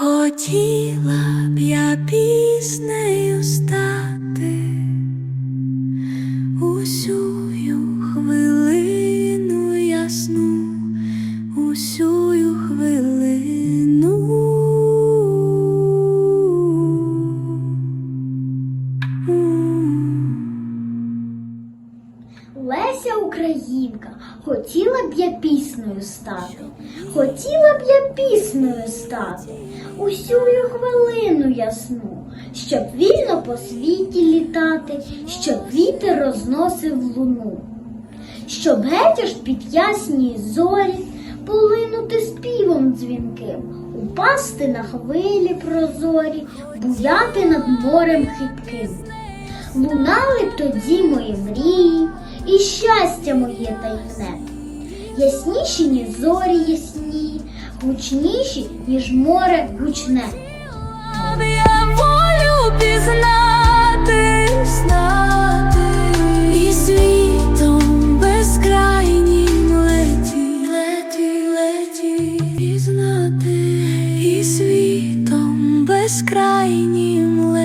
Хотіла б я піснею Леся Українка, хотіла б я піснею стати, хотіла б я піснею стати, усю хвилину ясну, щоб вільно по світі літати, щоб вітер розносив луну, щоб геть під ясні зорі полинути співом дзвінким, упасти на хвилі прозорі, буяти над морем хитким. Лунали б тоді мої мрії і щастя моє таємне. Ясніші, ніж зорі ясні, гучніші, ніж море гучне. Я волю пізнати, знати і світом безкрайнім леті, леті, леті, пізнати і світом безкрайнім леті.